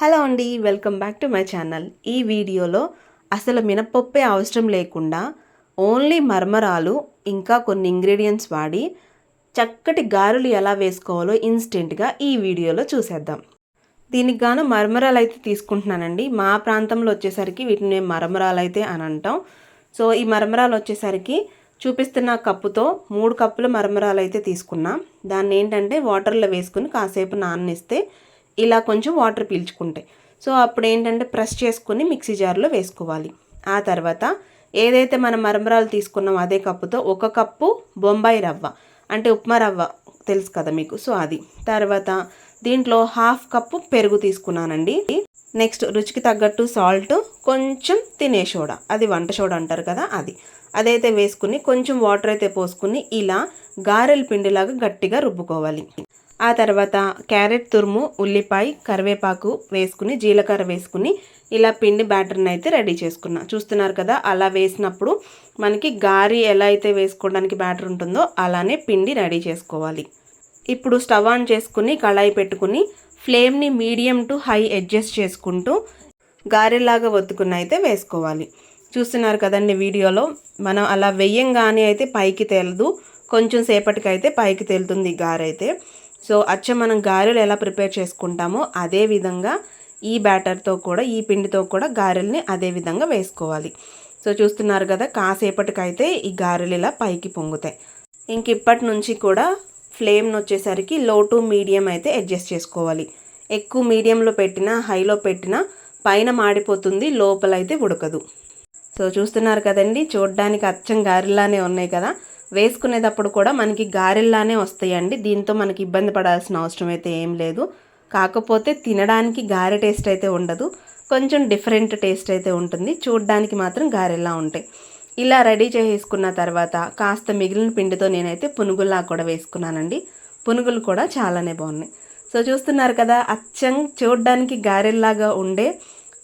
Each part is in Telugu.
హలో అండి welcome back to my channel. ఈ వీడియోలో అసలు మినపప్పే అవసరం లేకుండా ఓన్లీ మరమరాలు ఇంకా కొన్ని ఇంగ్రీడియంట్స్ వాడి చక్కటి గారెలు ఎలా వేసుకోవాలో ఇన్స్టెంట్గా ఈ వీడియోలో చూసేద్దాం. దీనికి గాను మర్మరాలు అయితే తీసుకుంటున్నానండి. మా ప్రాంతంలో వచ్చేసరికి వీటిని మేము మరమరాలు అయితే అని అంటాం. సో ఈ మరమరాలు వచ్చేసరికి చూపిస్తున్న కప్పుతో మూడు కప్పుల మరమరాలు అయితే తీసుకున్నాం. దాన్ని ఏంటంటే వాటర్లో వేసుకుని కాసేపు నాననిస్తే ఇలా కొంచెం వాటర్ పీల్చుకుంటాయి. సో అప్పుడు ఏంటంటే ప్రెస్ చేసుకుని మిక్సీ జార్లో వేసుకోవాలి. ఆ తర్వాత ఏదైతే మనం మరమరాలు తీసుకున్నాం అదే కప్పుతో ఒక కప్పు బొంబాయి రవ్వ అంటే ఉప్మా రవ్వ తెలుసు కదా మీకు? సో అది. తర్వాత దీంట్లో హాఫ్ కప్పు పెరుగు తీసుకున్నానండి. నెక్స్ట్ రుచికి తగ్గట్టు సాల్ట్ కొంచెం తినే సోడా. అది వంట సోడా అంటారు కదా అది. అదైతే వేసుకుని కొంచెం వాటర్ అయితే పోసుకుని ఇలా గారెల పిండిలాగా గట్టిగా రుబ్బుకోవాలి. ఆ తర్వాత క్యారెట్ తురుము ఉల్లిపాయ కరివేపాకు వేసుకుని జీలకర్ర వేసుకుని ఇలా పిండి బ్యాటర్ని అయితే రెడీ చేసుకున్నా. చూస్తున్నారు కదా అలా వేసినప్పుడు మనకి గారి ఎలా అయితే వేసుకోవడానికి బ్యాటర్ ఉంటుందో అలానే పిండి రెడీ చేసుకోవాలి. ఇప్పుడు స్టవ్ ఆన్ చేసుకుని కళాయి పెట్టుకుని ఫ్లేమ్ని మీడియం టు హై అడ్జస్ట్ చేసుకుంటూ గారెలాగా ఒత్తుకుని అయితే వేసుకోవాలి. చూస్తున్నారు కదండి వీడియోలో మనం అలా వెయ్యంగానే అయితే పైకి తేలదు కొంచెం సేపటికి అయితే పైకి తేలుతుంది గారైతే. సో అచ్చ మనం గారెలు ఎలా ప్రిపేర్ చేసుకుంటామో అదే విధంగా ఈ బ్యాటర్తో కూడా ఈ పిండితో కూడా గారెల్ని అదే విధంగా వేసుకోవాలి. సో చూస్తున్నారు కదా కాసేపటికైతే ఈ గారెలు ఇలా పైకి పొంగుతాయి. ఇంక ఇప్పటి నుంచి కూడా ఫ్లేమ్ని వచ్చేసరికి లో టు మీడియం అయితే అడ్జస్ట్ చేసుకోవాలి. ఎక్కువ మీడియంలో పెట్టినా హైలో పెట్టినా పైన మాడిపోతుంది లోపలైతే ఉడకదు. సో చూస్తున్నారు కదండి చూడడానికి అచ్చం గారెలానే ఉన్నాయి కదా. వేసుకునేటప్పుడు కూడా మనకి గారెల్లానే వస్తాయండి. దీంతో మనకి ఇబ్బంది పడాల్సిన అవసరం అయితే ఏం లేదు. కాకపోతే తినడానికి గారె టేస్ట్ అయితే ఉండదు. కొంచెం డిఫరెంట్ టేస్ట్ అయితే ఉంటుంది. చూడడానికి మాత్రం గారెల్లా ఉంటాయి. ఇలా రెడీ చేసుకున్న తర్వాత కాస్త మిగిలిన పిండితో నేనైతే పునుగుల్లా కూడా వేసుకున్నానండి. పునుగులు కూడా చాలానే బాగున్నాయి. సో చూస్తున్నారు కదా అచ్చం చూడడానికి గారెల్లాగా ఉండే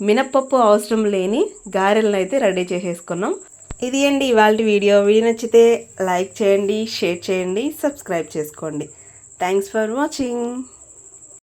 మినప్పప్పు అవసరం లేని గారెలను అయితే రెడీ చేసేసుకున్నాం. ఇది అండి ఇవాళ వీడియో? వీడియో నచ్చితే లైక్ చేయండి షేర్ చేయండి సబ్స్క్రైబ్ చేసుకోండి. Thanks for watching